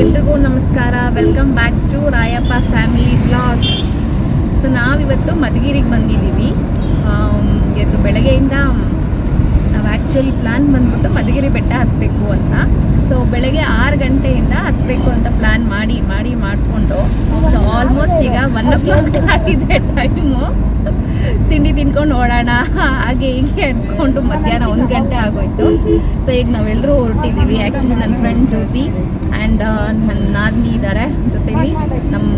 ಎಲ್ರಿಗೂ ನಮಸ್ಕಾರ. Welcome back to Rayappa family blog so ನಾವಿವತ್ತು ಮಧುಗಿರಿಗೆ ಬಂದಿದ್ದೀವಿ. ಆಮ್, ಇವತ್ತು ಬೆಳಗ್ಗೆಯಿಂದ ನಾವು ಆ್ಯಕ್ಚುಲಿ ಪ್ಲ್ಯಾನ್ ಬಂದ್ಬಿಟ್ಟು ಮಧುಗಿರಿ ಬೆಟ್ಟ ಹತ್ತಬೇಕು ಅಂತ. ಸೊ ಬೆಳಗ್ಗೆ ಆರು ಗಂಟೆಯಿಂದ ಹತ್ತಬೇಕು ಅಂತ ಪ್ಲ್ಯಾನ್ ಮಾಡಿ ಮಾಡಿ, ಮಾಡಿಕೊಂಡು. ಸೊ ಆಲ್ಮೋಸ್ಟ್ ಈಗ ಒನ್ ಓ ಕ್ಲಾಕ್ ಆಗಿದೆ ಟೈಮು ತಿಂಡಿ ತಿನ್ಕೊಂಡು ಓಡೋಣ ಹಾಗೆ ಹೀಗೆ ಅಂದ್ಕೊಂಡು ಮಧ್ಯಾಹ್ನ ಒಂದು ಗಂಟೆ ಆಗೋಯ್ತು. ಸೊ ಈಗ ನಾವೆಲ್ಲರೂ ಹೊರಟಿದ್ದೀವಿ ಆ್ಯಕ್ಚುಲಿ ನನ್ನ ಫ್ರೆಂಡ್ ಜ್ಯೋತಿ ಆ್ಯಂಡ್ ನನ್ನ ನಾದಿನಿ ಇದ್ದಾರೆ ಜೊತೆಲಿ. ನಮ್ಮ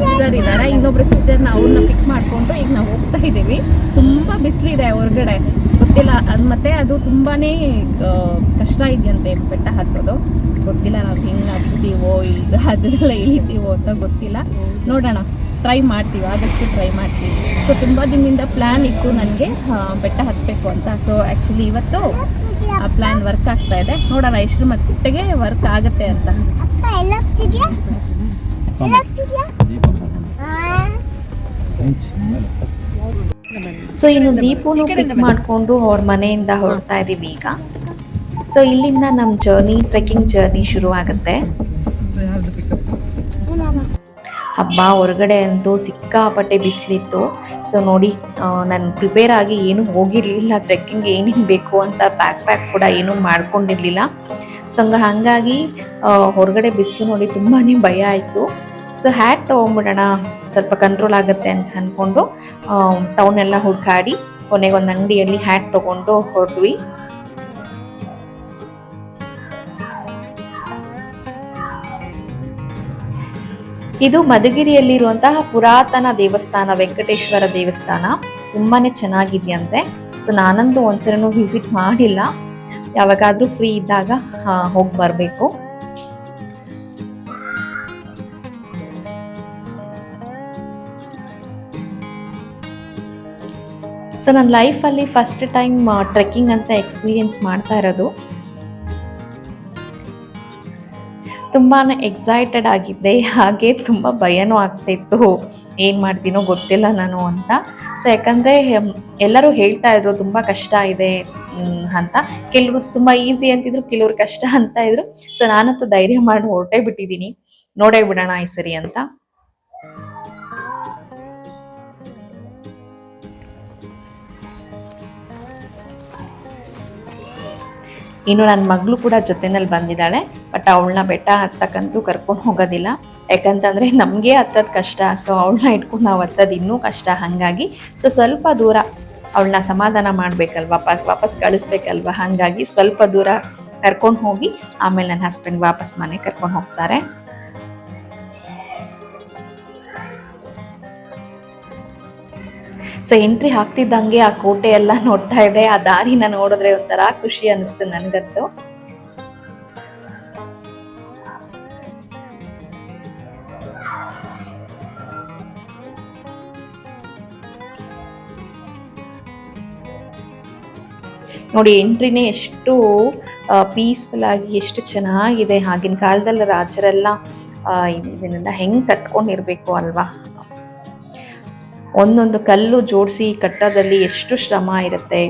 ಸಿಸ್ಟರ್ ಇದ್ದಾರೆ ಇನ್ನೊಬ್ರು ಸಿಸ್ಟರ್ನ ಅವ್ರನ್ನ ಪಿಕ್ ಮಾಡಿಕೊಂಡು ಈಗ ನಾವು ಹೋಗ್ತಾ ಇದ್ದೀವಿ ತುಂಬ ಬಿಸಿಲಿದೆ ಹೊರಗಡೆ. ಗೊತ್ತಿಲ್ಲ. ಅದು ಮತ್ತೆ ಅದು ತುಂಬಾ ಕಷ್ಟ ಇದೆಯಂತೆ ಬೆಟ್ಟ ಹತ್ತೋದು. ಗೊತ್ತಿಲ್ಲ ನಾವು ಹೆಂಗೆ ಹತ್ತೀವೋ ಈಗ ಅದನ್ನೆಲ್ಲ ಇಳಿತೀವೋ ಅಂತ ಗೊತ್ತಿಲ್ಲ. ನೋಡೋಣ. ಟ್ರೈ ಮಾಡ್ತೀವಿ. ಆದಷ್ಟು ಟ್ರೈ ಮಾಡ್ತೀವಿ. ಸೊ ತುಂಬ ದಿನದಿಂದ ಪ್ಲ್ಯಾನ್ ಇತ್ತು ನನಗೆ ಬೆಟ್ಟ ಹತ್ತಬೇಕು ಅಂತ. ಸೊ ಆ್ಯಕ್ಚುಲಿ ಇವತ್ತು ಆ ಪ್ಲ್ಯಾನ್ ವರ್ಕ್ ಆಗ್ತಾ ಇದೆ. ನೋಡೋಣ ಎಷ್ಟು ಮಟ್ಟಿಗೆ ವರ್ಕ್ ಆಗುತ್ತೆ ಅಂತ. ಎಲ್ಲೋಗ್ತಿದ್ಯಾ ಸೊ ಇನ್ನು ದೀಪೂನು ಪಿಕ್ ಮಾಡಿಕೊಂಡು ಅವ್ರ ಮನೆಯಿಂದ ಹೊರಡ್ತಾ ಇದ್ದೀವಿ ಈಗ. ಸೊ ಇಲ್ಲಿಂದ ನಮ್ಮ ಜರ್ನಿ ಟ್ರೆಕ್ಕಿಂಗ್ ಜರ್ನಿ ಶುರು ಆಗುತ್ತೆ. ಹಬ್ಬ ಹೊರಗಡೆ ಅಂತೂ ಸಿಕ್ಕಾಪಟ್ಟೆ ಬಿಸಿಲಿತ್ತು. ಸೊ ನೋಡಿ ನಾನು ಪ್ರಿಪೇರ್ ಆಗಿ ಏನು ಹೋಗಿರಲಿಲ್ಲ. ಟ್ರೆಕ್ಕಿಂಗ್ ಏನೇನು ಬೇಕು ಅಂತ ಪ್ಯಾಕ್ ಪ್ಯಾಕ್ ಕೂಡ ಏನೂ ಮಾಡ್ಕೊಂಡಿರಲಿಲ್ಲ. ಸೊ ಹಂಗಾಗಿ ಹೊರಗಡೆ ಬಿಸಿಲು ನೋಡಿ ತುಂಬಾ ಭಯ ಆಯಿತು. ಸೊ ಹ್ಯಾಟ್ ತೊಗೊಂಬಿಡೋಣ. ಸ್ವಲ್ಪ ಕಂಟ್ರೋಲ್ ಆಗುತ್ತೆ ಅಂತ ಅಂದ್ಕೊಂಡು ಟೌನ್ ಎಲ್ಲ ಹುಡ್ಕಾಡಿ, ಕೊನೆಗೊಂದು ಅಂಗಡಿಯಲ್ಲಿ ಹ್ಯಾಟ್ ತೊಗೊಂಡು ಹೊರಡ್ವಿ ಇದು ಮಧುಗಿರಿಯಲ್ಲಿರುವಂತಹ ಪುರಾತನ ದೇವಸ್ಥಾನ, ವೆಂಕಟೇಶ್ವರ ದೇವಸ್ಥಾನ. ತುಂಬಾನೇ ಚೆನ್ನಾಗಿದೆಯಂತೆ. ಸೊ ನಾನಂತೂ ಒಂದ್ಸರಿನೂ ವಿಸಿಟ್ ಮಾಡಿಲ್ಲ. ಯಾವಾಗಾದ್ರೂ ಫ್ರೀ ಇದ್ದಾಗ ಹೋಗಿ ಬರಬೇಕು. ಸೊ ನನ್ನ ಲೈಫಲ್ಲಿ ಫಸ್ಟ್ ಟೈಮ್ ಟ್ರೆಕ್ಕಿಂಗ್ ಅಂತ ಎಕ್ಸ್ಪೀರಿಯನ್ಸ್ ಮಾಡ್ತಾ ಇರೋದು. ತುಂಬಾ ಎಕ್ಸೈಟೆಡ್ ಆಗಿದ್ದೆ. ಹಾಗೆ ತುಂಬ ಭಯನೂ ಆಗ್ತಾಯಿತ್ತು ಏನು ಮಾಡ್ತೀನೋ ಗೊತ್ತಿಲ್ಲ ನಾನು ಅಂತ. ಸೊ ಯಾಕಂದರೆ ಎಲ್ಲರೂ ಹೇಳ್ತಾ ಇದ್ರು, ತುಂಬ ಕಷ್ಟ ಇದೆ ಅಂತ. ಕೆಲವರು ತುಂಬ ಈಸಿ ಅಂತಿದ್ರು, ಕೆಲವ್ರು ಕಷ್ಟ ಅಂತ ಇದ್ರು. ಸೊ ನಾನಂತೂ ಧೈರ್ಯ ಮಾಡಿ ಹೊರಟೇ ಬಿಟ್ಟಿದ್ದೀನಿ. ನೋಡೇ ಬಿಡೋಣ ಈ ಸರಿ ಅಂತ. ಇನ್ನು ನನ್ನ ಮಗಳು ಕೂಡ ಜೊತೆನಲ್ಲಿ ಬಂದಿದ್ದಾಳೆ ಬಟ್ ಅವಳನ್ನ ಬೆಟ್ಟ ಹತ್ತಕ್ಕಂತೂ ಕರ್ಕೊಂಡು ಹೋಗೋದಿಲ್ಲ. ಯಾಕಂತಂದರೆ ನಮಗೆ ಹತ್ತದ ಕಷ್ಟ ಸೊ ಅವಳನ್ನ ಇಟ್ಕೊಂಡು ನಾವು ಹತ್ತೋದು ಇನ್ನೂ ಕಷ್ಟ ಹಾಗಾಗಿ. ಸೊ ಸ್ವಲ್ಪ ದೂರ ಅವಳನ್ನ ಸಮಾಧಾನ ಮಾಡಬೇಕಲ್ವಾ ವಾಪಸ್ ಕಳಿಸ್ಬೇಕಲ್ವ? ಹಾಗಾಗಿ ಸ್ವಲ್ಪ ದೂರ ಕರ್ಕೊಂಡು ಹೋಗಿ, ಆಮೇಲೆ ನನ್ನ ಹಸ್ಬೆಂಡ್ ವಾಪಸ್ ಮನೆ ಕರ್ಕೊಂಡು ಹೋಗ್ತಾರೆ. ಸೊ ಎಂಟ್ರಿ ಹಾಕ್ತಿದ್ದಂಗೆ ಆ ಕೋಟೆ ಎಲ್ಲ ನೋಡ್ತಾ ಇದೆ. ಆ ದಾರಿನ ನೋಡಿದ್ರೆ ಒಂಥರ ಖುಷಿ ಅನಿಸ್ತು ನನ್ಗಂತೂ. ನೋಡಿ ಎಂಟ್ರಿನೇ ಎಷ್ಟು ಪೀಸ್ಫುಲ್ ಆಗಿ ಎಷ್ಟು ಚೆನ್ನಾಗಿದೆ. ಆಗಿನ ಕಾಲದಲ್ಲಿ ರಾಜರೆಲ್ಲ ಇದನ್ನೆಲ್ಲ ಹೆಂಗ್ ಕಟ್ಕೊಂಡಿರ್ಬೇಕು ಅಲ್ವಾ? ಒಂದೊಂದು ಕಲ್ಲು ಜೋಡಿಸಿ ಕಟ್ಟೋದಲ್ಲಿ ಎಷ್ಟು ಶ್ರಮ ಇರುತ್ತೆ.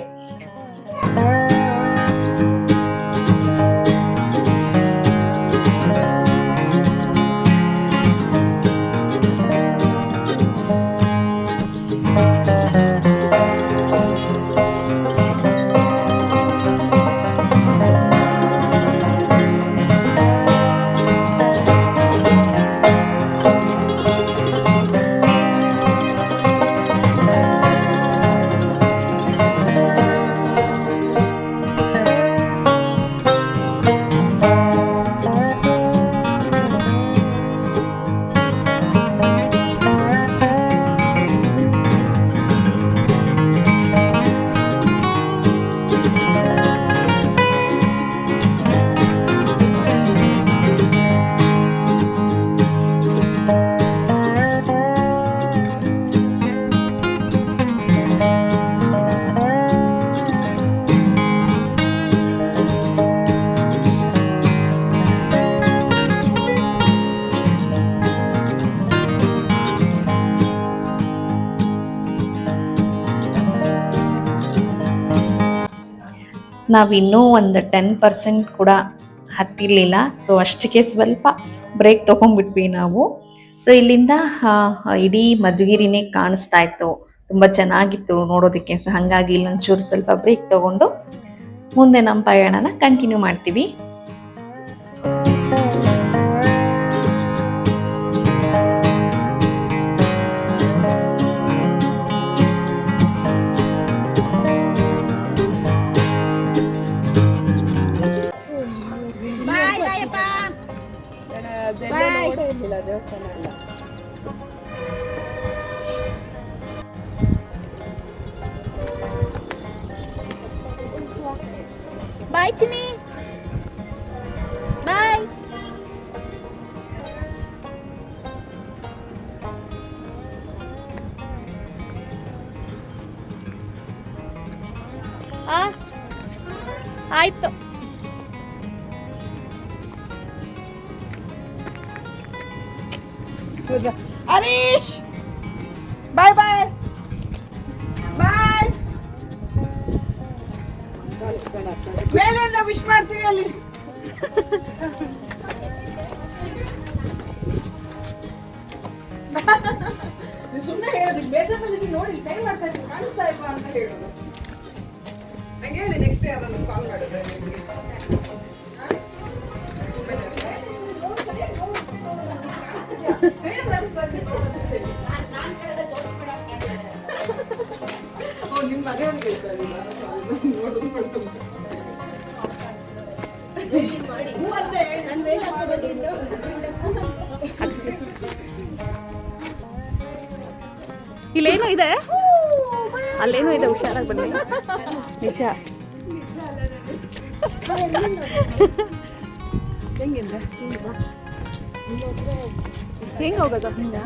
ನಾವಿನ್ನೂ ಒಂದು ಟೆನ್ ಪರ್ಸೆಂಟ್ ಕೂಡ ಹತ್ತಿರಲಿಲ್ಲ. ಸೊ ಅಷ್ಟಕ್ಕೆ ಸ್ವಲ್ಪ ಬ್ರೇಕ್ ತೊಗೊಂಡ್ಬಿಟ್ವಿ ನಾವು. ಸೊ ಇಲ್ಲಿಂದ ಇಡೀ ಮಧುಗಿರಿನೇ ಕಾಣಿಸ್ತಾ ಇತ್ತು. ತುಂಬ ಚೆನ್ನಾಗಿತ್ತು ನೋಡೋದಕ್ಕೆ. ಸೊ ಹಾಗಾಗಿ ಇಲ್ಲೊಂಚೂರು ಸ್ವಲ್ಪ ಬ್ರೇಕ್ ತಗೊಂಡು ಮುಂದೆ ನಮ್ಮ ಪಯಣನ ಕಂಟಿನ್ಯೂ ಮಾಡ್ತೀವಿ. ಬಾಯ್ ಚಿನಿ ಬಾಯ್ ಆ ಆಯ್ತು ಹರೀಶ್! Bye bye! ಬಾಯ್! ಮೇಲಿಂದ ವಿಶ್ ಮಾಡ್ತೀವಿ ಅಲ್ಲಿ. ಸುಮ್ಮನೆ ಹೇಳೋದು ಬೇಜಾರಲ್ಲಿ ನೋಡಿ ಕೈ ಮಾಡ್ತಾ ಇದ್ದೀನಿ, ಕಾಣಿಸ್ತಾ ಇಲ್ವಾ ಅಂತ ಹೇಳೋದು. ನಂಗೆ ಹೇಳಿ ನೆಕ್ಸ್ಟ್ ಡೇ ಅದನ್ನು ಕಾಲ್ ಮಾಡಿದ್ರೆ. ನಿಮ್ಮ ಇಲ್ಲೇನೋ ಇದೆ? ಅಲ್ಲೇನೋ ಇದೆ ಹುಷಾರಾಗಿ ಬನ್ನಿ. ನಿಜ. ಹೆಂಗಿದೆ ಹೆಂಗ್ ಹೋಗೋದು? ಹಿಂಗ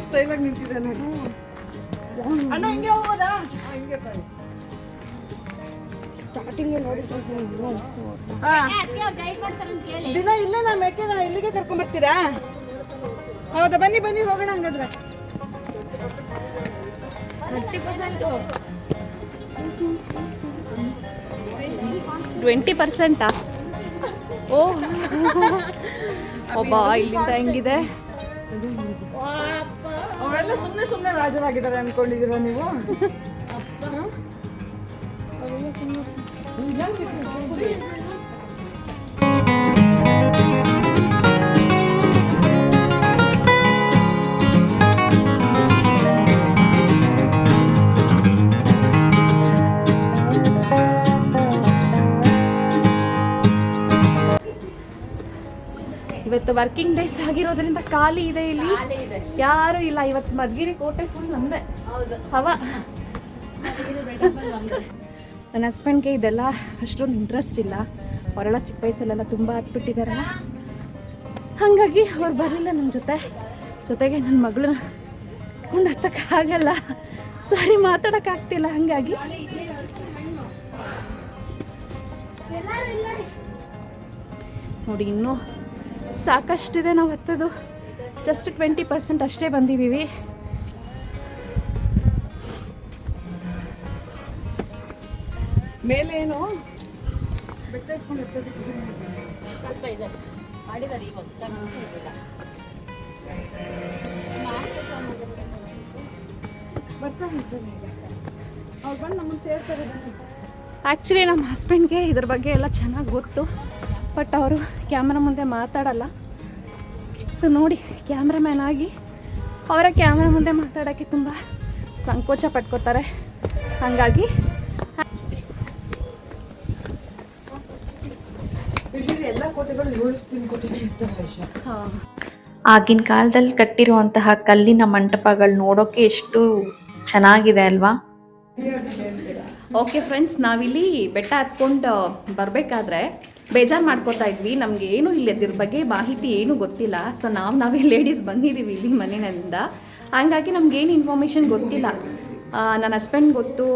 ಸ್ಟೈಲ್ ಆಗಿ ನಿಂತಿದ್ದಾನೆ. ಅಣ್ಣ ಹಿಂಗೆ ಹೋಗೋದಾ? ಹಾ. ದಿನ ಇಲ್ಲೇ ನಾ ಮೇಕೆ ಇಲ್ಲಿಗೆ ಕರ್ಕೊಂಡ್ ಬರ್ತೀರಾ? ಹೌದಾ ಬನ್ನಿ ಬನ್ನಿ ಹೋಗೋಣ ಹಂಗಾದ್ರೆ. ಟ್ವೆಂಟಿ ಪರ್ಸೆಂಟಾ. ಓ. ಒಬ್ಬ ಇಲ್ಲಿಂದ ಹೆಂಗಿದೆ? ಅವರೆಲ್ಲ ಸುಮ್ಮನೆ ಸುಮ್ಮನೆ ರಾಜರಾಗಿದ್ದಾರೆ ಅನ್ಕೊಂಡಿದ್ದೀರಾ ನೀವು? ಇವತ್ತು ವರ್ಕಿಂಗ್ ಡೇಸ್ ಆಗಿರೋದ್ರಿಂದ ಖಾಲಿ ಇದೆ ಇಲ್ಲಿ. ಯಾರು ಇಲ್ಲ ಇವತ್ತು ಮದ್ಗಿರಿ ಕೋಟೆ ಫುಲ್ ನಮ್ದೆ. ಹವ. ನನ್ನ ಹಸ್ಬೆಂಡ್ಗೆ ಇದೆಲ್ಲ ಅಷ್ಟೊಂದು ಇಂಟ್ರೆಸ್ಟ್ ಇಲ್ಲ. ಅವರೆಲ್ಲ ಚಿಕ್ಕ ವಯಸ್ಸಲ್ಲೆಲ್ಲ ತುಂಬ ಹತ್ಬಿಟ್ಟಿದಾರಲ್ಲ ಹಾಗಾಗಿ ಅವ್ರು ಬರಲಿಲ್ಲ ನನ್ನ ಜೊತೆ. ಜೊತೆಗೆ ನನ್ನ ಮಗಳನ್ನ ಕೊಂಡು ಹತ್ತಕ್ಕಾಗಲ್ಲ ಸಾರಿ ಮಾತಾಡೋಕ್ಕಾಗ್ತಿಲ್ಲ ಹಾಗಾಗಿ ನೋಡಿ ಇನ್ನೂ ಸಾಕಷ್ಟಿದೆ ನಾವು ಹತ್ತದು. ಜಸ್ಟ್ ಟ್ವೆಂಟಿ ಪರ್ಸೆಂಟ್ ಅಷ್ಟೇ ಬಂದಿದ್ದೀವಿ. ಮೇಲೇನು ಆ್ಯಕ್ಚುಲಿ ನಮ್ಮ ಹಸ್ಬೆಂಡ್ಗೆ ಇದ್ರ ಬಗ್ಗೆ ಎಲ್ಲ ಚೆನ್ನಾಗಿ ಗೊತ್ತು. ಬಟ್ ಅವರು ಕ್ಯಾಮ್ರಾ ಮುಂದೆ ಮಾತಾಡಲ್ಲ. ಸೊ ನೋಡಿ ಕ್ಯಾಮ್ರಾಮ್ಯಾನ್ ಆಗಿ ಅವರ ಕ್ಯಾಮ್ರಾ ಮುಂದೆ ಮಾತಾಡೋಕ್ಕೆ ತುಂಬ ಸಂಕೋಚ ಪಟ್ಕೋತಾರೆ ಹಾಗಾಗಿ ಆಗಿನ ಕಾಲದಲ್ಲಿ ಕಟ್ಟಿರುವಂತಹ ಕಲ್ಲಿನ ಮಂಟಪಗಳು ನೋಡೋಕೆ ಎಷ್ಟು ಚೆನ್ನಾಗಿದೆ ಅಲ್ವಾ? ಓಕೆ ಫ್ರೆಂಡ್ಸ್ ನಾವಿಲ್ಲಿ ಬೆಟ್ಟ ಹತ್ಕೊಂಡು ಬರಬೇಕಾದ್ರೆ ಬೇಜಾರು ಮಾಡ್ಕೊತಾ ಇದ್ವಿ. ನಮಗೆ ಏನು ಇಲ್ಲ ಇದ್ರ ಬಗ್ಗೆ ಮಾಹಿತಿ ಏನೂ ಗೊತ್ತಿಲ್ಲ. ಸೊ ನಾವು ನಾವೇ ಲೇಡೀಸ್ ಬಂದಿದ್ದೀವಿ ಇಲ್ಲಿ ಮನೆಯಿಂದ. ಹಂಗಾಗಿ ನಮ್ಗೆ ಏನು ಇನ್ಫಾರ್ಮೇಷನ್ ಗೊತ್ತಿಲ್ಲ. ನನ್ನ ಹಸ್ಬೆಂಡ್ ಗೊತ್ತು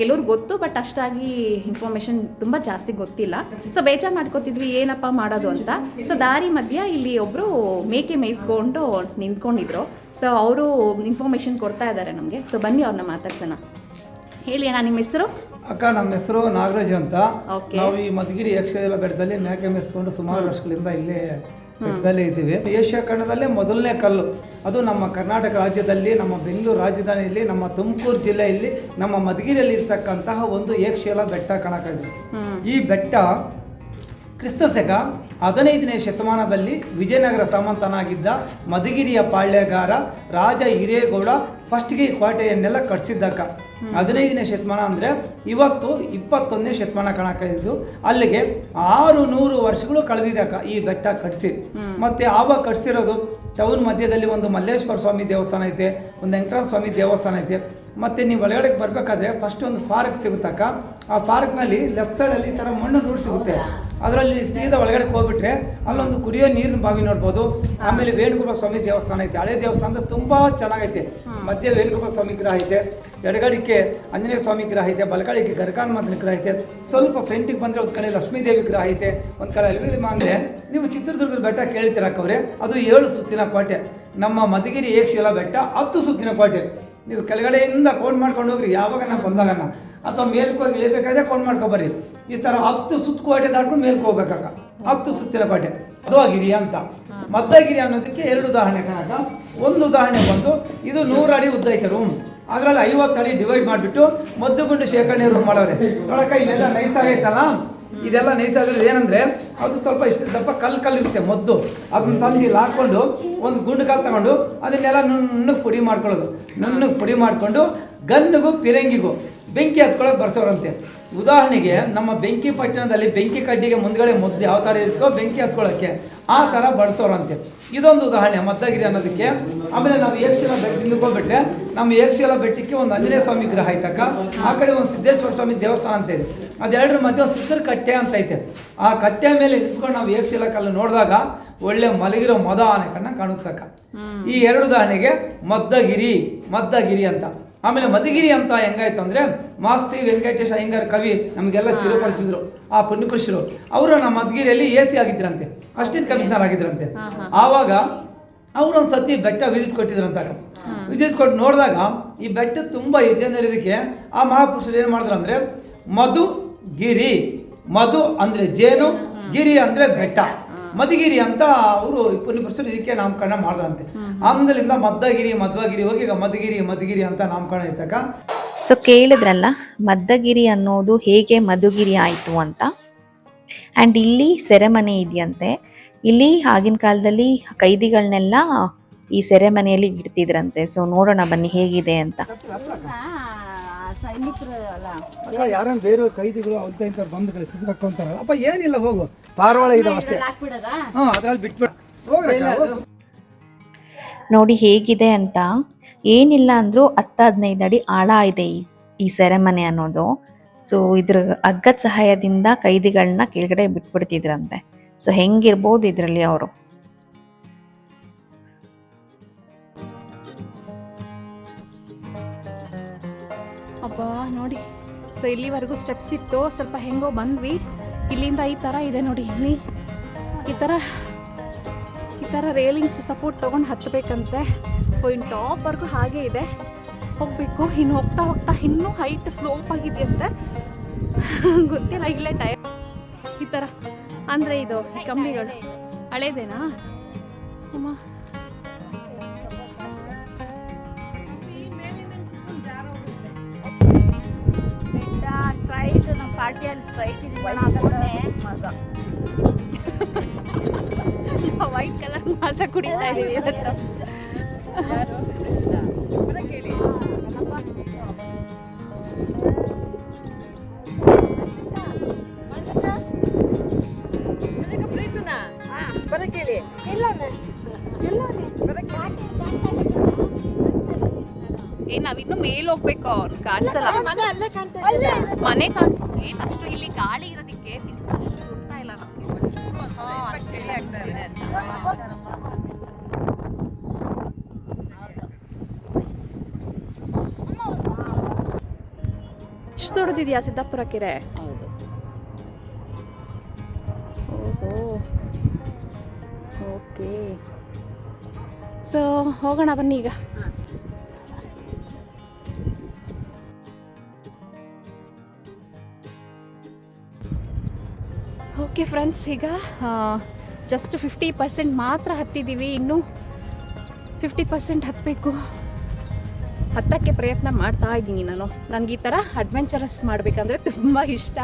ಕೆಲವ್ರಿಗೆ ಗೊತ್ತು ಬಟ್ ಅಷ್ಟಾಗಿ ಇನ್ಫಾರ್ಮೇಷನ್ ತುಂಬ ಜಾಸ್ತಿ ಗೊತ್ತಿಲ್ಲ. ಸೊ ಬೇಜಾರು ಮಾಡ್ಕೋತಿದ್ವಿ, ಏನಪ್ಪ ಮಾಡೋದು ಅಂತ. ಸೊ ದಾರಿ ಮಧ್ಯ ಇಲ್ಲಿ ಒಬ್ಬರು ಮೇಕೆ ಮೇಯಿಸ್ಕೊಂಡು ನಿಂತ್ಕೊಂಡಿದ್ರು. ಸೊ ಅವರು ಇನ್ಫಾರ್ಮೇಷನ್ ಕೊಡ್ತಾ ಇದ್ದಾರೆ ನಮಗೆ. ಸೊ ಬನ್ನಿ ಅವ್ರನ್ನ ಮಾತಾಡ್ಸೋಣ. ಹೇಳಿ ಅಣ್ಣ, ನಿಮ್ಮ ಹೆಸರು? ಅಕ್ಕ ನಮ್ಮ ಹೆಸರು ನಾಗರಾಜು ಅಂತ. Okay. ನಾವು ಈ ಮಧುಗಿರಿ ಯಕ್ಷಗಾನ ಬೆಟ್ಟದಲ್ಲಿ ಮೇಕೆ ಮೆಸ್ಕೊಂಡು ಸುಮಾರು ವರ್ಷಗಳಿಂದ ಇಲ್ಲೇ ಬೆಟ್ಟದಲ್ಲೇ ಇದ್ದೀವಿ. ಏಷ್ಯಾ ಖಂಡದಲ್ಲೇ ಮೊದಲನೇ ಕಲ್ಲು. ಅದು ನಮ್ಮ ಕರ್ನಾಟಕ ರಾಜ್ಯದಲ್ಲಿ ನಮ್ಮ ಬೆಂಗಳೂರು ರಾಜಧಾನಿಯಲ್ಲಿ ನಮ್ಮ ತುಮಕೂರು ಜಿಲ್ಲೆಯಲ್ಲಿ ನಮ್ಮ ಮಧುಗಿರಿಯಲ್ಲಿ ಇರ್ತಕ್ಕಂತಹ ಒಂದು ಏಕಶೈಲ ಬೆಟ್ಟ ಕಣಕ್ಕಾಗಿದೆ. ಈ ಬೆಟ್ಟ ಕ್ರಿಸ್ತ ಶಕ ಹದಿನೈದನೇ ಶತಮಾನದಲ್ಲಿ ವಿಜಯನಗರ ಸಾಮಂತನಾಗಿದ್ದ ಮಧುಗಿರಿಯ ಪಾಳ್ಯಗಾರ ರಾಜ ಹಿರೇಗೌಡ ಫಸ್ಟ್ಗೆ ಈ ಕೋಟೆಯನ್ನೆಲ್ಲ ಕಟ್ಸಿದ್ದಕ್ಕ ಹದಿನೈದನೇ ಶತಮಾನ ಅಂದರೆ ಇವತ್ತು ಇಪ್ಪತ್ತೊಂದನೇ ಶತಮಾನ ಕಣಕ್ಕಿದ್ದು ಅಲ್ಲಿಗೆ ಆರು ನೂರು ವರ್ಷಗಳು ಕಳೆದಿದ್ದಕ್ಕ ಈ ಬೆಟ್ಟ ಕಟ್ಸಿ. ಮತ್ತೆ ಆವಾಗ ಕಟ್ಸಿರೋದು ಟೌನ್ ಮಧ್ಯದಲ್ಲಿ ಒಂದು ಮಲ್ಲೇಶ್ವರ ಸ್ವಾಮಿ ದೇವಸ್ಥಾನ ಐತೆ ಒಂದು ವೆಂಕಟರಾಮ ಸ್ವಾಮಿ ದೇವಸ್ಥಾನ ಐತೆ. ಮತ್ತೆ ನೀವು ಒಳಗಡೆ ಬರಬೇಕಾದ್ರೆ ಫಸ್ಟ್ ಒಂದು ಪಾರ್ಕ್ ಸಿಗುತ್ತಕ್ಕ ಆ ಪಾರ್ಕ್ನಲ್ಲಿ ಲೆಫ್ಟ್ ಸೈಡಲ್ಲಿ ಈ ಥರ ಮಣ್ಣು ರೂಡ್ ಸಿಗುತ್ತೆ. ಅದರಲ್ಲಿ ಸೀದಾ ಒಳಗಡೆ ಹೋಗ್ಬಿಟ್ರೆ ಅಲ್ಲೊಂದು ಕುಡಿಯೋ ನೀರಿನ ಬಾವಿ ನೋಡ್ಬೋದು. ಆಮೇಲೆ ವೇಣುಗೋಪಾಲ ಸ್ವಾಮಿ ದೇವಸ್ಥಾನ ಐತೆ. ಹಳೆ ದೇವಸ್ಥಾನ ತುಂಬ ತುಂಬಾ ಚೆನ್ನಾಗೈತೆ. ಮಧ್ಯೆ ವೇಣುಗೋಪಾಲ ಸ್ವಾಮಿ ಗ್ರಹ ಐತೆ. ಎಡಗಡಿಕೆ ಆಂಜನೇಯ ಸ್ವಾಮಿ ಗ್ರಹ ಐತೆ. ಬಲಗಡಿಕೆ ಗರ್ಕಾನ್ಮಂತ ಗ್ರಹ ಐತೆ. ಸ್ವಲ್ಪ ಫ್ರೆಂಟಿಗೆ ಬಂದರೆ ಒಂದು ಕಡೆ ಲಕ್ಷ್ಮೀದೇವಿ ಗ್ರಹ ಐತೆ. ಒಂದು ಕಡೆ ಅಲ್ವಿ ಅಂದರೆ ನೀವು ಚಿತ್ರದುರ್ಗದ ಬೆಟ್ಟ ಕೇಳ್ತಿರಕ್ಕವ್ರೆ ಅದು ಏಳು ಸುತ್ತಿನ ಕೋಟೆ. ನಮ್ಮ ಮಧುಗಿರಿ ಏಕಶಿಲಾ ಬೆಟ್ಟ ಹತ್ತು ಸುತ್ತಿನ ಕೋಟೆ. ನೀವು ಕೆಳಗಡೆಯಿಂದ ಕೋನ್ ಮಾಡ್ಕೊಂಡು ಹೋಗ್ರಿ, ಯಾವಾಗ ಬಂದಾಗನ ಅಥವಾ ಮೇಲ್ಕೋಗಿ ಇಳಿಬೇಕಾದ್ರೆ ಕೋನ್ ಮಾಡ್ಕೊಬರ್ರಿ ಈ ಥರ ಹತ್ತು ಸುತ್ತ ಕೋಟೆ ದಾಟ್ಕೊಂಡು ಮೇಲ್ಕ ಹೋಗ್ಬೇಕಾಗ. ಹತ್ತು ಸುತ್ತಿನ ಕೋಟೆ. ಮಧ್ವಗಿರಿ ಅಂತ. ಮದ್ದಗಿರಿ ಅನ್ನೋದಕ್ಕೆ ಎರಡು ಉದಾಹರಣೆ ಕನಕ ಒಂದು ಉದಾಹರಣೆ ಬಂದು, ಇದು ನೂರು ಅಡಿ ಉದ್ದ ಐತೆ ರೂಮ್ ಅದರಲ್ಲಿ ಐವತ್ತು ಅಡಿ ಡಿವೈಡ್ ಮಾಡಿಬಿಟ್ಟು ಮದ್ದುಗುಂಡು ಶೇಖರಣೆ ರೂಮ್ ಮಾಡೋರೆ. ನೋಡಕ್ಕ, ಇಲ್ಲೆಲ್ಲ ನೈಸ್ ಆಗೈತಲ್ಲ? ಇದೆಲ್ಲ ನೈಸಾದ್ರೆ ಏನಂದ್ರೆ ಅದು ಸ್ವಲ್ಪ ಇಷ್ಟು ದಪ್ಪ ಕಲ್ಲು ಕಲ್ಲು ಇರುತ್ತೆ, ಮದ್ದು. ಅದನ್ನ ತಂದು ಇಲ್ಲಿ ಹಾಕೊಂಡು ಒಂದು ಗುಂಡು ಕಾಲು ತಗೊಂಡು ಅದನ್ನೆಲ್ಲ ನುಣ್ಣಗೆ ಪುಡಿ ಮಾಡ್ಕೊಳ್ಳೋದು. ನುಣ್ಣಗೆ ಪುಡಿ ಮಾಡಿಕೊಂಡು ಗನ್ನಿಗೂ ಪಿರಂಗಿಗೂ ಬೆಂಕಿ ಹತ್ಕೊಳಕ್ಕೆ ಬರ್ಸೋರಂತೆ. ಉದಾಹರಣೆಗೆ ನಮ್ಮ ಬೆಂಕಿ ಪಟ್ಟಣದಲ್ಲಿ ಬೆಂಕಿ ಕಡ್ಡಿಗೆ ಮುಂದ್ಗಡೆ ಮದ್ದು ಯಾವ ಥರ ಇರುತ್ತೋ ಬೆಂಕಿ ಹತ್ಕೊಳ್ಳೋಕ್ಕೆ ಆ ಥರ ಬಳಸೋರಂತೆ. ಇದೊಂದು ಉದಾಹರಣೆ, ಮದ್ದಗಿರಿ ಅನ್ನೋದಕ್ಕೆ. ಆಮೇಲೆ ನಾವು ಏಕಶಿಲ ಬೆಟ್ಟ ಹೋಗ್ಬಿಟ್ರೆ ನಮ್ಮ ಏಕಶಿಲ ಬೆಟ್ಟಕ್ಕೆ ಒಂದು ಆಂಜನೇಯ ಸ್ವಾಮಿ ಗ್ರಹ ಐತಕ್ಕ ಆ ಕಡೆ ಒಂದು ಸಿದ್ದೇಶ್ವರ ಸ್ವಾಮಿ ದೇವಸ್ಥಾನ ಅಂತ ಇದೆ. ಅದೆರಡರ ಮಧ್ಯೆ ಒಂದು ಸಿದ್ದರ ಕಟ್ಟೆ ಅಂತ ಐತೆ. ಆ ಕಟ್ಟೆ ಮೇಲೆ ನಿಂತ್ಕೊಂಡು ನಾವು ಏಕಶಿಲ ಕಲ್ಲು ನೋಡಿದಾಗ ಒಳ್ಳೆ ಮಲಗಿರೋ ಮದ ಆನೆ ಕಣ್ಣ ಕಾಣುತ್ತಕ್ಕ. ಈ ಎರಡು ಉದಾಹರಣೆಗೆ ಮದ್ದಗಿರಿ ಮದ್ದಗಿರಿ ಅಂತ. ಆಮೇಲೆ ಮಧುಗಿರಿ ಅಂತ ಹೆಂಗಾಯ್ತು ಅಂದ್ರೆ ಮಾಸ್ತಿ ವೆಂಕಟೇಶ ಅಯ್ಯಂಗಾರ್ ಕವಿ ನಮಗೆಲ್ಲ ಚಿರಪರಿಚಿದ್ರು ಆ ಪುಣ್ಯಪುರುಷರು ಅವರು ನಮ್ಮ ಮಧುಗಿರಿಯಲ್ಲಿ ಎ ಸಿ ಆಗಿದ್ರಂತೆ. ಅಸಿಸ್ಟೆಂಟ್ ಕಮಿಷನರ್ ಆಗಿದ್ರಂತೆ. ಆವಾಗ ಅವರೊಂದು ಸತಿ ಬೆಟ್ಟ ವಿಸಿಟ್ ಕೊಟ್ಟಿದ್ರಂತ ವಿಸಿಟ್ ಕೊಟ್ಟು ನೋಡಿದಾಗ ಈ ಬೆಟ್ಟ ತುಂಬ ಇದಕ್ಕೆ ಆ ಮಹಾಪುರುಷರು ಏನು ಮಾಡಿದ್ರು ಅಂದ್ರೆ ಮಧು ಗಿರಿ ಮಧು ಅಂದ್ರೆ ಜೇನು ಗಿರಿ ಅಂದ್ರೆ ಬೆಟ್ಟ. ಮಧುಗಿರಿ ಅಂತ ಅವರು ಪುಣ್ಯಪುರುಷರು ಇದಕ್ಕೆ ನಾಮಕರಣ ಮಾಡಿದ್ರಂತೆ. ಆಮೇಲಿಂದ ಮದ್ದಗಿರಿ ಮಧ್ವಗಿರಿ ಹೋಗಿ ಈಗ ಮಧುಗಿರಿ ಮಧುಗಿರಿ ಅಂತ ನಾಮಕರಣ ಇದ್ದಾಗ ಸೊ ಕೇಳಿದ್ರಲ್ಲ ಮದ್ದಗಿರಿ ಅನ್ನೋದು ಹೇಗೆ ಮಧುಗಿರಿ ಆಯಿತು ಅಂತ? ಆ್ಯಂಡ್ ಇಲ್ಲಿ ಸೆರೆಮನೆ ಇದೆಯಂತೆ. ಇಲ್ಲಿ ಆಗಿನ ಕಾಲದಲ್ಲಿ ಕೈದಿಗಳನ್ನೆಲ್ಲ ಈ ಸೆರೆಮನೆಯಲ್ಲಿ ಇಡ್ತಿದ್ರಂತೆ. ಸೊ ನೋಡೋಣ ಬನ್ನಿ ಹೇಗಿದೆ ಅಂತ. ಸೈನಿಕರು ಅಲ್ಲ. ಯಾರನ್ನ ಬೇರೆ ಕೈದಿಗಳು ಅಂತ ಬಂದು ಕಳಿಸ್ತಾರೆ ಅಪ್ಪ ಏನಿಲ್ಲ ಹೋಗು. ಪಾರವಾಳ ಇದಾವ ಅಷ್ಟೇ. ಹ್ಞೂ ಅದ್ರಲ್ಲಿ ಬಿಟ್ಬಿಡ. ನೋಡಿ ಹೇಗಿದೆ ಅಂತ ಏನಿಲ್ಲ ಅಂದ್ರು ಹತ್ತು ಹದಿನೈದು ಅಡಿ ಆಳ ಇದೆ ಈ ಈ ಸೆರೆಮನೆ ಅನ್ನೋದು. ಸೊ ಇದ್ರ ಅಗ್ಗದ ಸಹಾಯದಿಂದ ಕೈದಿಗಳನ್ನ ಕೆಳಗಡೆ ಬಿಟ್ಬಿಡ್ತಿದ್ರಂತೆ. ಸೊ ಹೆಂಗಿರ್ಬೋದು ಇದರಲ್ಲಿ ಅವರು? ಅಬ್ಬಾ ನೋಡಿ. ಸೊ ಇಲ್ಲಿವರೆಗೂ ಸ್ಟೆಪ್ಸ್ ಇತ್ತು. ಸ್ವಲ್ಪ ಹೆಂಗೋ ಬಂದ್ವಿ. ಇಲ್ಲಿಂದ ಈ ಥರ ಇದೆ ನೋಡಿ, ಇಲ್ಲಿ ಈ ಥರ ಈ ಥರ ರೇಲಿಂಗ್ಸ್ ಸಪೋರ್ಟ್ ತೊಗೊಂಡು ಹತ್ತಬೇಕಂತೆ ಇನ್ನು ಟಾಪ್ವರೆಗೂ ಹಾಗೆ ಇದೆ. ಹೋಗಬೇಕು, ಇನ್ನು ಹೋಗ್ತಾ ಹೋಗ್ತಾ ಇನ್ನೂ ಹೈಟ್ ಸ್ಲೋಪ್ ಆಗಿದೆಯಂತೆ. ಗೊತ್ತಿಲ್ಲ, ಇಲ್ಲೇ ಟೈಮ್ ಈ ಥರ ಅಂದರೆ ಇದು ಕಂಬಿಗಳು. ಹಳೇದೇನಾ? ಅಮ್ಮ. ಪಾರ್ಟಿಯಲ್ಲಿ ಸ್ಟ್ರೈಟ್ ಮಜಾ ವೈಟ್ ಕಲರ್ ಮಾಸ. ಕುಡಿತಾ ಇದೀವಿ ಬರಕೇಳಿ ಏ ನಾವಿನ್ನು ಮೇಲ್ ಹೋಗ್ಬೇಕು ಕಾಣಿಸಲ್ಲ. ಮನೆ ಕಾಣಿಸ್ತಾ ಇದೆ. ಅಷ್ಟು ಇಲ್ಲಿ ಗಾಳಿ ಇರೋದಕ್ಕೆ ಬಿಸಿಲು ಅಷ್ಟು ಸುಡ್ತಾ ಇಲ್ಲ ನಮಗೆ. ದೊಡ್ಡದಿದೆಯಾ ಸಿದ್ದಾಪುರ ಕೆರೆ? ಹೌದು. ಓಹೋ ಓಕೆ. ಸೊ ಹೋಗೋಣ ಬನ್ನಿ ಈಗ. ಓಕೆ ಫ್ರೆಂಡ್ಸ್, ಈಗ ಜಸ್ಟ್ ಫಿಫ್ಟಿ ಪರ್ಸೆಂಟ್ ಮಾತ್ರ ಹತ್ತಿದ್ದೀವಿ ಇನ್ನೂ ಫಿಫ್ಟಿ ಪರ್ಸೆಂಟ್ ಹತ್ತಬೇಕು ಹತ್ತಕ್ಕೆ ಪ್ರಯತ್ನ ಮಾಡ್ತಾ ಇದ್ದೀನಿ ನಾನು. ನನಗೆ ಈ ಥರ ಅಡ್ವೆಂಚರಸ್ ಮಾಡಬೇಕಂದ್ರೆ ತುಂಬ ಇಷ್ಟ.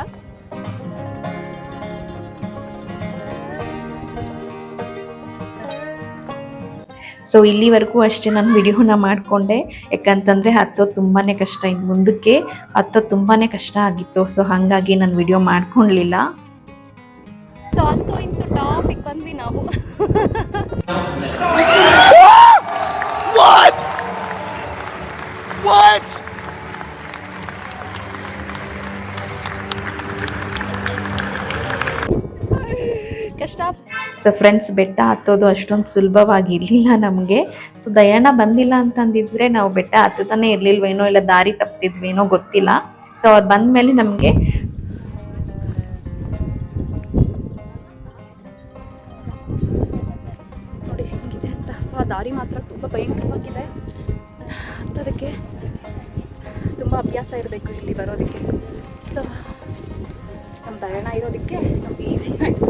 ಸೊ ಇಲ್ಲಿವರೆಗೂ ಅಷ್ಟೇ ನಾನು ವಿಡಿಯೋನ ಮಾಡಿಕೊಂಡೆ. ಯಾಕಂತಂದರೆ ಹತ್ತೋದು ತುಂಬಾ ಕಷ್ಟ. ಇನ್ನು ಮುಂದಕ್ಕೆ ಹತ್ತೋದು ತುಂಬಾ ಕಷ್ಟ ಆಗಿತ್ತು. ಸೊ ಹಾಗಾಗಿ ನಾನು ವಿಡಿಯೋ ಮಾಡ್ಕೊಳ್ಲಿಲ್ಲ ನಾವು ಕಷ್ಟ. ಸೊ ಫ್ರೆಂಡ್ಸ್ ಬೆಟ್ಟ ಹತ್ತೋದು ಅಷ್ಟೊಂದು ಸುಲಭವಾಗಿ ಇರಲಿಲ್ಲ ನಮಗೆ. ಸೊ ದಯಾನ ಬಂದಿಲ್ಲ ಅಂತಂದಿದ್ರೆ ನಾವು ಬೆಟ್ಟ ಹತ್ತತಾನೆ ಇರ್ಲಿಲ್ವೇನೋ ಇಲ್ಲ ದಾರಿ ತಪ್ತಿದ್ವೇನೋ ಗೊತ್ತಿಲ್ಲ. ಸೊ ಅವ್ರು ಬಂದ್ಮೇಲೆ ನಮಗೆ ದಾರಿ ಮಾತ್ರ ತುಂಬ ಭಯಂಕರವಾಗಿದೆ. ಅದಕ್ಕೆ ತುಂಬ ಅಭ್ಯಾಸ ಇರಬೇಕು ಇಲ್ಲಿ ಬರೋದಕ್ಕೆ. ಸೊ ನಮ್ಮ ಪ್ರಯಾಣ ಇರೋದಕ್ಕೆ ನಮ್ಗೆ ಈಸಿ ಆಯಿತು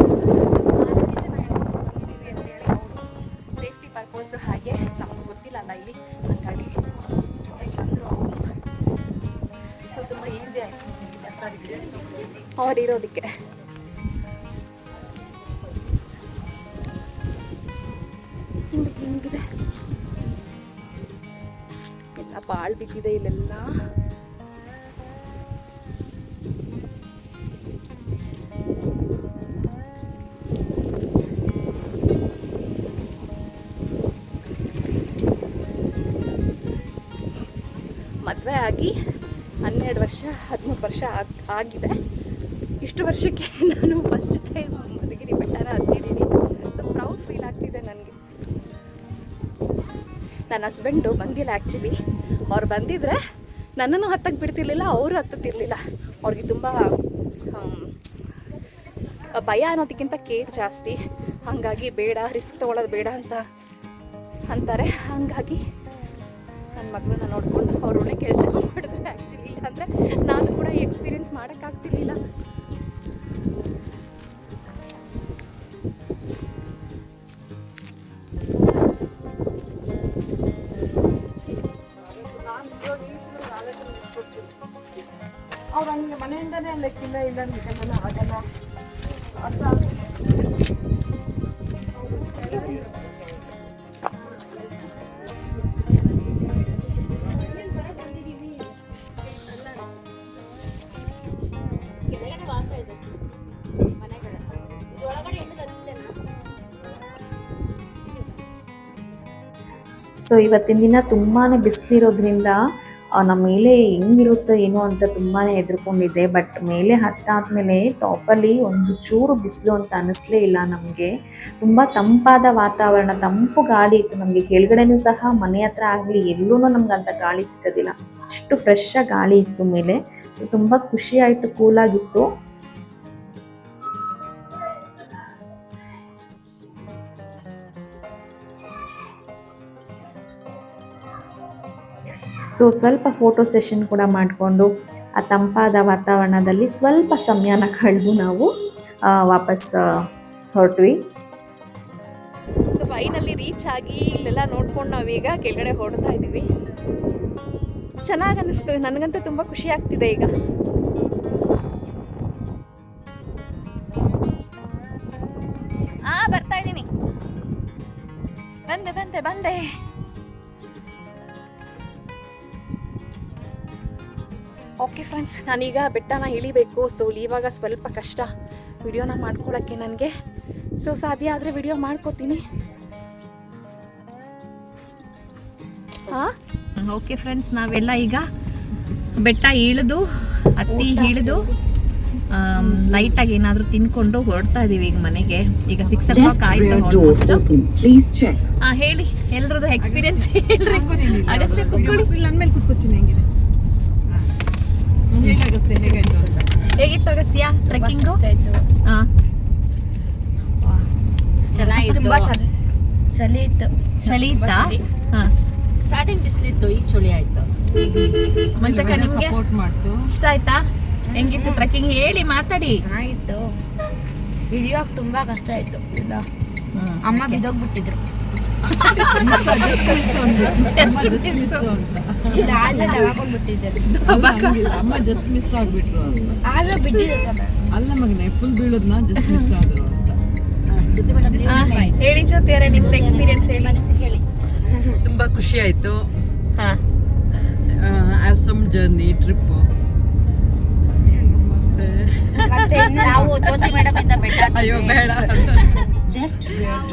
ಸೇಫ್ಟಿ ಪರ್ಪಸ್ ಹಾಗೆ ನಮ್ಗೆ ಗೊತ್ತಿಲ್ಲಲ್ಲ ಇಲ್ಲಿ. ಹಾಗಾಗಿ ಸೊ ತುಂಬ ಈಸಿ ಆಯಿತು. ಅವ್ರು ಹಿಂದೆ ಹಿಂಗಿದೆ ಎಲ್ಲ ಭಾಳ ಬಿದ್ದಿದೆ ಇಲ್ಲೆಲ್ಲ. ಮದುವೆ ಆಗಿ ಹನ್ನೆರಡು ವರ್ಷ, ಹದಿಮೂರು ವರ್ಷ ಆಗ್, ಆಗಿದೆ. ಇಷ್ಟು ವರ್ಷಕ್ಕೆ ನಾನು ಫಸ್ಟ್ ಟೈಮ್ ಮಧುಗಿರಿ ಬೆಟ್ಟನ ಹತ್ತಿದ್ದೀನಿ. ಸೊ ಪ್ರೌಡ್ ಫೀಲ್ ಆಗ್ತಿದೆ ನನಗೆ. ನನ್ನ ಹಸ್ಬೆಂಡು ಬಂದಿಲ್ಲ ಆ್ಯಕ್ಚುಲಿ ಅವ್ರು ಬಂದಿದ್ರೆ ನನ್ನನ್ನು ಹತ್ತಕ್ಕೆ ಬಿಡ್ತಿರ್ಲಿಲ್ಲ, ಅವರು ಹತ್ತುತ್ತಿರಲಿಲ್ಲ. ಅವ್ರಿಗೆ ತುಂಬ ಭಯ ಅನ್ನೋದಕ್ಕಿಂತ ಕೇರ್ ಜಾಸ್ತಿ. ಹಾಗಾಗಿ ಬೇಡ ರಿಸ್ಕ್ ತೊಗೊಳೋದು ಬೇಡ ಅಂತ ಅಂತಾರೆ. ಹಾಗಾಗಿ ನನ್ನ ಮಗಳನ್ನ ನೋಡಿಕೊಂಡು ಅವ್ರೊಳ್ಳೆ ಕೆಲಸ ಮಾಡಿದ್ರೆ ಆ್ಯಕ್ಚುಲಿ ಇಲ್ಲಾಂದರೆ ನಾನು ಕೂಡ ಎಕ್ಸ್ಪೀರಿಯೆನ್ಸ್ ಮಾಡೋಕ್ಕಾಗ್ತಿರ್ಲಿಲ್ಲ. ಲೆಕ್ಕಿಲ್ಲ ಇಲ್ಲ ನಿಜಗಲ್ಲ ಆಗಲ್ಲ ಸೊ ಇವತ್ತಿನ ದಿನ ತುಂಬಾ ಬಿಸಿಲಿರೋದ್ರಿಂದ ನಮ್ಮ ಮೇಲೆ ಹೆಂಗಿರುತ್ತೋ ಏನೋ ಅಂತ ತುಂಬಾ ಹೆದರ್ಕೊಂಡಿದ್ದೆ. ಬಟ್ ಮೇಲೆ ಹತ್ತಾದ್ಮೇಲೆ ಟಾಪಲ್ಲಿ ಒಂದು ಚೂರು ಬಿಸಿಲು ಅಂತ ಅನ್ನಿಸ್ಲೇ ಇಲ್ಲ ನಮಗೆ. ತುಂಬ ತಂಪಾದ ವಾತಾವರಣ, ತಂಪು ಗಾಳಿ ಇತ್ತು ನಮಗೆ. ಕೆಳಗಡೆನೂ ಸಹ ಮನೆ ಹತ್ರ ಆಗಲಿ ಎಲ್ಲೂ ನಮ್ಗೆ ಅಂತ ಗಾಳಿ ಸಿಗೋದಿಲ್ಲ. ಅಷ್ಟು ಫ್ರೆಶ್ ಗಾಳಿ ಇತ್ತು ಮೇಲೆ. ಸೊ ತುಂಬ ಖುಷಿ ಆಯಿತು ಕೂಲಾಗಿತ್ತು ಸೊ ಸ್ವಲ್ಪ ಫೋಟೋ ಸೆಷನ್ ಕೂಡ ಮಾಡಿಕೊಂಡು ಆ ತಂಪಾದ ವಾತಾವರಣದಲ್ಲಿ ಸ್ವಲ್ಪ ಸಮಯನ ಕಳೆದು ನಾವು ವಾಪಸ್ ಹೊರಟ್ವಿ. ಸೊ ಫೈನಲಿ ರೀಚ್ ಆಗಿ ಇಲ್ಲೆಲ್ಲ ನೋಡ್ಕೊಂಡು ನಾವೀಗ ಕೆಳಗಡೆ ಹೊರಡ್ತಾ ಇದ್ದೀವಿ. ಚೆನ್ನಾಗಿ ಅನ್ನಿಸ್ತು ನನಗಂತೂ ತುಂಬ ಖುಷಿ ಆಗ್ತಿದೆ ಈಗ. ಬರ್ತಾ ಇದ್ದೀನಿ. ಬಂದೆ ಬಂದೆ ಬಂದೆ. ಫ್ರೆಂಡ್ಸ್ ನಾನೀಗ ಬೆಟ್ಟನ ಇಳಿಬೇಕು. ಸೊ ಇವಾಗ ಸ್ವಲ್ಪ ಕಷ್ಟ. ವಿಡಿಯೋನ ಮಾಡ್ಕೊಳಕ್ಕೆ ನನಗೆ. ಸೊ ಸಾಧ್ಯ ಆದರೆ ವಿಡಿಯೋ ಮಾಡ್ಕೋತೀನಿ. ಹಾಂ ಓಕೆ ಫ್ರೆಂಡ್ಸ್ ನಾವೆಲ್ಲ ಈಗ ಬೆಟ್ಟ ಇಳಿದು ಹತ್ತಿ ಇಳಿದು ಲೈಟಾಗಿ ಏನಾದರೂ ತಿನ್ಕೊಂಡು ಹೊರಡ್ತಾ ಇದೀವಿ ಈಗ ಮನೆಗೆ. ಈಗ ಸಿಕ್ಸ್ ಓ ಕ್ಲಾಕ್ ಆಯ್ತು ಹಾಂ ಹೇಳಿ. ಎಲ್ರದ್ದು ಎಕ್ಸ್ಪೀರಿಯನ್ಸ್ ಹೇಳ್ರಿ. ಅಗಸ್ತ್ಯ ಕುತ್ಕೊಳ್ಳಿ. ಅಂದ್ಮೇಲೆ ಕೂತ್ಕೊತೀನಿ ಹೆಂಗಿದೆ? ಹೇಗಿತ್ತು ಅಗಸ್ತ್ಯ? ಟ್ರೆಕ್ಕಿಂಗು ಹಾಂ. ತುಂಬಾ ಚಳಿ. ಚಳಿ ಇತ್ತು. ಚಳಿ ಇತ್ತಾ? ಹಾಂ. ಸ್ಟಾರ್ಟಿಂಗ್ ಬಿಸಿಲಿತ್ತು ಈಗ ಚಳಿ ಆಯ್ತು. ಮಂಚಕ್ಕ ನಿಮ್ಗೆ? ಸಪೋರ್ಟ್ ಮಾಡ್ತು. ಇಷ್ಟ ಆಯ್ತಾ? ಹೆಂಗಿತ್ತು ಟ್ರೆಕ್ಕಿಂಗ್ ಹೇಳಿ ಮಾತಾಡಿ. ಚೆನ್ನಾಗಿತ್ತು. ಹಿಡಿಯೋಕ್ ತುಂಬಾ ಕಷ್ಟ ಆಯ್ತು. ಇಲ್ಲ. ಅಮ್ಮ ಬಿದ್ದೋಗ್ಬಿಟ್ಟಿದ್ರು. ಅಮ್ಮ ಜಸ್ಟ್ ಮಿಸ್ ಆಗ್ಬಿಟ್ರು ಅಲ್ಲ ಮಗನೆ ಫುಲ್ ಬೀಳೋದ್ನ ಜಸ್ಟ್ ಮಿಸ್ ಆದ್ರು ಅಂತ ಹೇಳಿ ನಿಮ್ದು ಎಕ್ಸ್ಪೀರಿಯನ್ಸ್ ಹೇಳಿ ತುಂಬಾ ಖುಷಿ ಆಯ್ತು ಹಾಂ ಹ್ಯಾವ್ ಸಮ್ ಜರ್ನಿ ಟ್ರಿಪ್ ಅಯ್ಯೋ ಬೇಡ.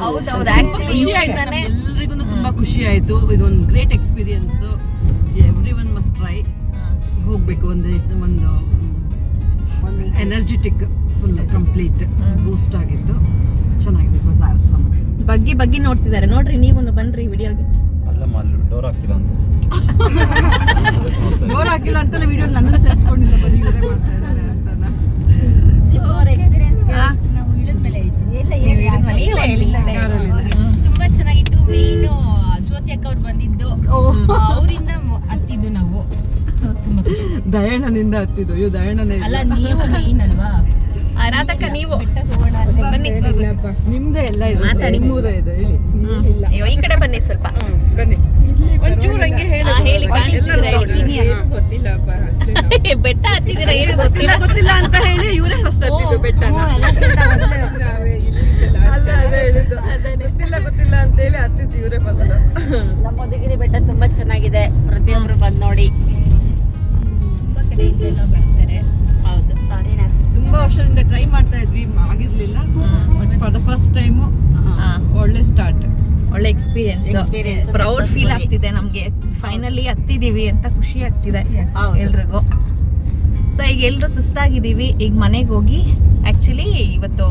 ಹೌದೌದು ಆಕ್ಚುಲಿ ಖುಷಿ ಆಯ್ತು? ಎಲ್ರಿಗೂ ತುಂಬಾ ಖುಷಿ ಆಯ್ತು. ಇದೊಂದು great experience everyone must try ಹೋಗ್ಬೇಕು ಒಂದು ಒಂದು ಒಂದು ಎನರ್ಜೆಟಿಕ್ ಫುಲ್ ಕಂಪ್ಲೀಟ್ ಬೂಸ್ಟ್ ಆಗಿತ್ತು. ಚೆನ್ನಾಗಿದೆ ಬಿಕಾಸ್ ಐ ಸಮ್ ಬಗ್ಗಿ ಬಗ್ಗಿ ನೋಡ್ತಿದ್ದಾರೆ. ನೋಡ್ರಿ ನೀವು ಬನ್ರಿ ವಿಡಿಯೋಗೆ ಅಲ್ಲಮ್ಮ ಅಲ್ಲಿ ಡೋರ್ ಹಾಕಿಲ್ಲ ಅಂತ. ಡೋರ್ ಹಾಕಿಲ್ಲ ಅಂತ ವಿಡಿಯೋ ನನ್ನನ್ನು ಸೇರಿಸ್ಕೊಂಡಿಲ್ಲ ಬರೀ ಮಾಡ್ತಾ ಇದ್ದಾರೆ ಅಂತ ಅವ್ರ ಎಕ್ಸ್ಪೀರಿಯನ್ಸ್ ನಾವು ಇಳಿದ್ಮೇಲೆ ಆಯ್ತು ಎಲ್ಲ ನೀವೇ ಹೇಳಿ ತುಂಬಾ ಚೆನ್ನಾಗಿತ್ತು ಮೇನ್ ಜ್ಯೋತಿ ಅಕ್ಕ ಅವ್ರು ಬಂದಿದ್ದು ಅವರಿಂದ ಹತ್ತಿದ್ದು ನಾವು ತುಂಬಾ ಖುಷಿ. ದಯಣ್ಣನಿಂದ ಹತ್ತಿದ್ದು. ಅಯ್ಯೋ ದಯಣ್ಣನೇ ಅಲ್ಲ ನೀವು ಮೇನ್ ಅಲ್ವಾ? ರಾಧಕ್ಕ ನೀವು. ಬನ್ನಿ ನಿಮ್ದೇ ಎಲ್ಲ ಇದೆ. ಮಾತಾಡಿ. ನಿಮ್ಮೂರೇ ಇದೆ. ಹೇಳಿ. ಅಯ್ಯೋ ಈ ಕಡೆ ಬನ್ನಿ ಸ್ವಲ್ಪ. ಬನ್ನಿ. ಒಂಚೂರು ಹಂಗೆ ಹೇಳಿ. ಹೇಳಿ ಗೊತ್ತಿಲ್ಲಪ್ಪ ಬೆಟ್ಟ ಹತ್ತಿದ್ದೀರಾ ಏನು ಗೊತ್ತಿಲ್ಲ ಗೊತ್ತಿಲ್ಲ. ಅಂತ ಹೇಳಿ ಇವರೇ ಫಸ್ಟ್ ಹತ್ತಿದ್ದು ಬೆಟ್ಟನ. ಗೊತ್ತಿಲ್ಲ ಗೊತ್ತಿಲ್ಲ ಅಂತ ಹೇಳಿ ಹತ್ತಿದ್ದು ಇವರೇ ಬಂದ. ನಮ್ಮ ಮಧುಗಿರಿ ಬೆಟ್ಟ ತುಂಬಾ ಚೆನ್ನಾಗಿದೆ. ಪ್ರತಿಯೊಬ್ರು ಬಂದ್ ನೋಡಿ. ಹೌದು. ತುಂಬಾ ವರ್ಷದಿಂದ ಟ್ರೈ ಮಾಡ್ತಾ ಇದ್ವಿ ಆಗಿರ್ಲಿಲ್ಲ. ಫಾರ್ ದ ಫಸ್ಟ್ ಟೈಮು ಒಳ್ಳೆ ಸ್ಟಾರ್ಟ್ ಒಳ್ಳೆ ಎಕ್ಸ್ಪೀರಿಯನ್ಸ್ ಪ್ರೌಡ್ ಫೀಲ್ ಆಗ್ತಿದೆ ನಮ್ಗೆ. ಫೈನಲಿ ಹತ್ತಿದೀವಿ ಅಂತ ಖುಷಿ ಆಗ್ತಿದೆ. ಎಲ್ರಿಗೂ. ಸೊ ಈಗ ಎಲ್ಲರೂ ಸುಸ್ತಾಗಿದ್ದೀವಿ. ಈಗ ಮನೆಗೆ ಹೋಗಿ ಆ್ಯಕ್ಚುಲಿ ಇವತ್ತು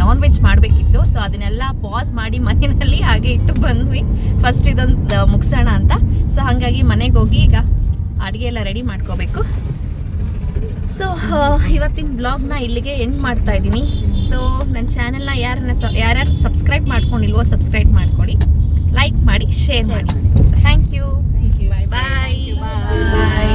ನಾನ್ ವೆಜ್ ಮಾಡಬೇಕಿತ್ತು. ಸೊ ಅದನ್ನೆಲ್ಲ ಪಾಸ್ ಮಾಡಿ ಮನೆಯಲ್ಲಿ ಹಾಗೆ ಇಟ್ಟು ಬಂದ್ವಿ. ಫಸ್ಟ್ ಇದೊಂದು ಮುಗಿಸೋಣ ಅಂತ. ಸೊ ಹಾಗಾಗಿ ಮನೆಗೆ ಹೋಗಿ ಈಗ ಅಡುಗೆ ಎಲ್ಲ ರೆಡಿ ಮಾಡ್ಕೋಬೇಕು. ಸೊ ಇವತ್ತಿನ ಬ್ಲಾಗ್ನ ಇಲ್ಲಿಗೆ ಎಂಡ್ ಮಾಡ್ತಾ ಇದ್ದೀನಿ. ಸೊ ನನ್ನ ಚಾನೆಲ್ನ ಯಾರನ್ನ ಸ ಯಾರ್ಯಾರು ಸಬ್ಸ್ಕ್ರೈಬ್ ಮಾಡ್ಕೊಂಡಿಲ್ವೋ ಸಬ್ಸ್ಕ್ರೈಬ್ ಮಾಡ್ಕೊಳ್ಳಿ. ಲೈಕ್ ಮಾಡಿ ಶೇರ್ ಮಾಡಿ. Thank you bye bye